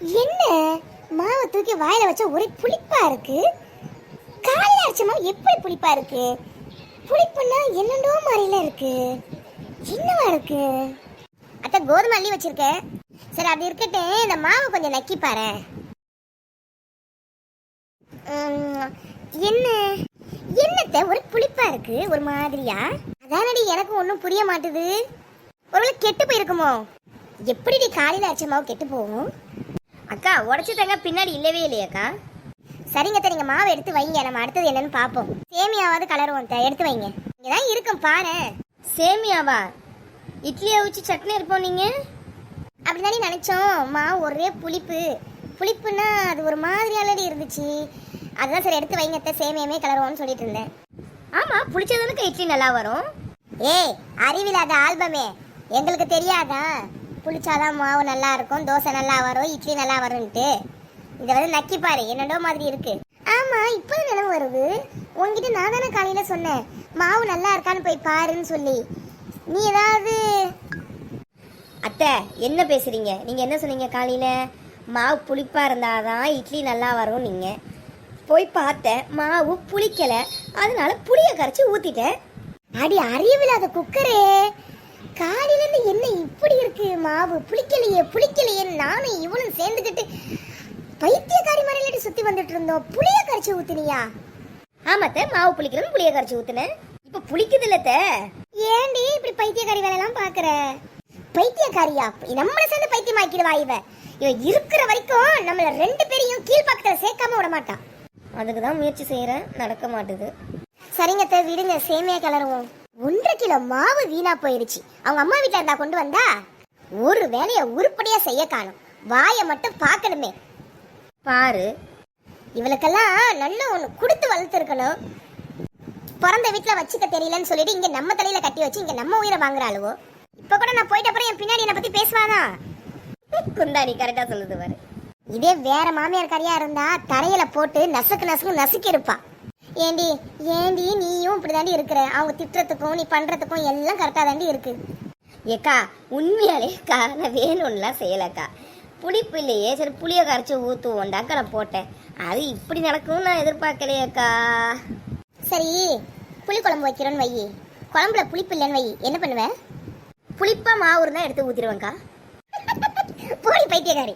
என்ன? மாவை தூக்கி வாயில வச்சா ஒரே புளிப்பா இருக்கு. காலையில அரைச்ச மாவு எப்படி புளிப்பா இருக்கு? புளிப்புன்னா என்னண்டோ மாதிரில இருக்கு. என்னவா இருக்கு? அத்தை கோதுமை அள்ளி வச்சிருக்கேன். சரி அப்படி இருக்கட்டும். இந்த மாவை கொஞ்சம் நக்கி பாரு. என்ன? என்னத்த? ஒரு புளிப்பா இருக்கு ஒரு மாதிரியா? அதானடி எனக்கு ஒன்றும் புரிய மாட்டுது. ஒருவேளை கெட்டு போயிருக்குமோ? எப்படி காலையில் அரைச்ச மாவு கெட்டு போகும்? அக்கா உடச்சி தங்க பின்னாடி இல்லவே இல்லையாக்கா. சரிங்க அத்தை, நீங்க மாவு எடுத்து வைங்க. நம்ம அடுத்தது என்னன்னு பார்ப்போம் சேமியாவது கலருவோம் அத்தை, எடுத்து வைங்க. இங்கதான் இருக்கும் பாரு. சேமியாவா? இட்லி அவிச்சு சட்னி இருப்போம் நீங்க? அப்படிதானே நினைச்சோம். மாவு ஒரே புளிப்பு. புளிப்புன்னா அது ஒரு மாதிரி ஆல்ரெடி இருந்துச்சு. அதான் சரி எடுத்து வைங்க அத்தை, சேமியாமே கலருவோம்னு சொல்லிட்டு இருந்தேன். ஆமா புளிச்சதானுக்கா இட்லி நல்லா வரும். ஏய் அறிவில்லாத ஆல்பமே. எங்களுக்கு தெரியாதா? புளிச்சாதான் மாவு நல்லா இருக்கும் தோசை நல்லா வரும் இட்லி நல்லா வரும்ட்டு இதை வந்து நக்கிப்பாரு பாரு என்னடோ மாதிரி இருக்கு. ஆமா இப்போ நினைவு வருது. உன்கிட்ட நான் தானே காலையில சொன்னேன் மாவு நல்லா இருக்கான்னு போய் பாருன்னு சொல்லி. நீ ஏதாவது அத்தை என்ன பேசுறீங்க? நீங்க என்ன சொன்னீங்க காலையில? மாவு புளிப்பா இருந்தாதான் இட்லி நல்லா வரும் நீங்க. போய் பார்த்தேன் மாவு புளிக்கல. அதனால புளிய கரைச்சி ஊத்திட்டேன். அடி அறிவில்லாத குக்கரே. காலையில இருந்து என்ன இப்படி இருக்கு? மாவு புளிக்கலையே புளிக்கலையே நானும் இவனும் சேர்ந்துக்கிட்டு பைத்தியக்காரி மாதிரி சுத்தி வந்துட்டு இருந்தோம். புளிய கரைச்சி ஊத்துனியா? ஆமாத்த மாவு புளிக்கலன்னு புளிய கரைச்சி ஊத்துனேன் இப்ப புளிக்குது இல்லத்த ஏண்டி இப்படி பைத்தியக்காரி வேலை எல்லாம் பாக்குற? பைத்தியக்காரியா? நம்மள சேர்ந்து பைத்தியமாக்கிடுவா இவ. இவ இருக்கிற வரைக்கும் நம்மள ரெண்டு பேரையும் கீழ்பக்கத்துல சேர்க்காம விட மாட்டான் அதுக்கு தான் முயற்சி செய்யறேன் நடக்க மாட்டுது. சரிங்க விடுங்க சேமியா கலருவோம் ஒன்றரை கிலோ மாவு வீணா போயிருச்சு. அவங்க அம்மா வீட்ல இருந்தா கொண்டு வந்தா? ஒரு வேலைய உருப்படியா செய்ய காணும். வாயை மட்டும் பார்க்கணுமே. பாரு இவளுக்கெல்லாம் நல்ல ஒண்ணு கொடுத்து வளர்த்துருக்கணும். பிறந்த வீட்ல வச்சுக்க தெரியலன்னு சொல்லிட்டு இங்க நம்ம தலையில கட்டி வச்சு இங்க நம்ம உயிரை வாங்குறாளுவோ? இப்ப கூட நான் போயிட்ட அப்புறம் என் பின்னாடி என்னை பத்தி பேசுவானா? குந்தாணி கரெக்டா சொல்லுது பாரு. இதே வேற மாமியார் கறியா இருந்தா தரையில போட்டு நசுக்கு நசுக்கு நசுக்கி இருப்பா ஏண்டி ஏண்டி நீயும் இப்படிதாண்டி இருக்கிற. அவங்க திட்டுறதுக்கும் நீ பண்றதுக்கும் எல்லாம் கரெக்டா தாண்டி இருக்கு. ஏக்கா உண்மையாலே அக்கா நான் வேணும்லாம் செய்யலக்கா. புளிப்பு இல்லையே சரி புளிய கரைச்சி ஊற்றுவோண்டாக்கா நான் போட்டேன். அது இப்படி நடக்கும்னு நான் எதிர்பார்க்கலையேக்கா சரி புளி குழம்பு வைக்கிறோன்னு வை குழம்புல புளிப்பு இல்லைன்னு வை என்ன பண்ணுவ? புளிப்பா மாவு இருந்தால் எடுத்து ஊற்றிடுவேங்க்கா போடி பைத்தியக்காரி.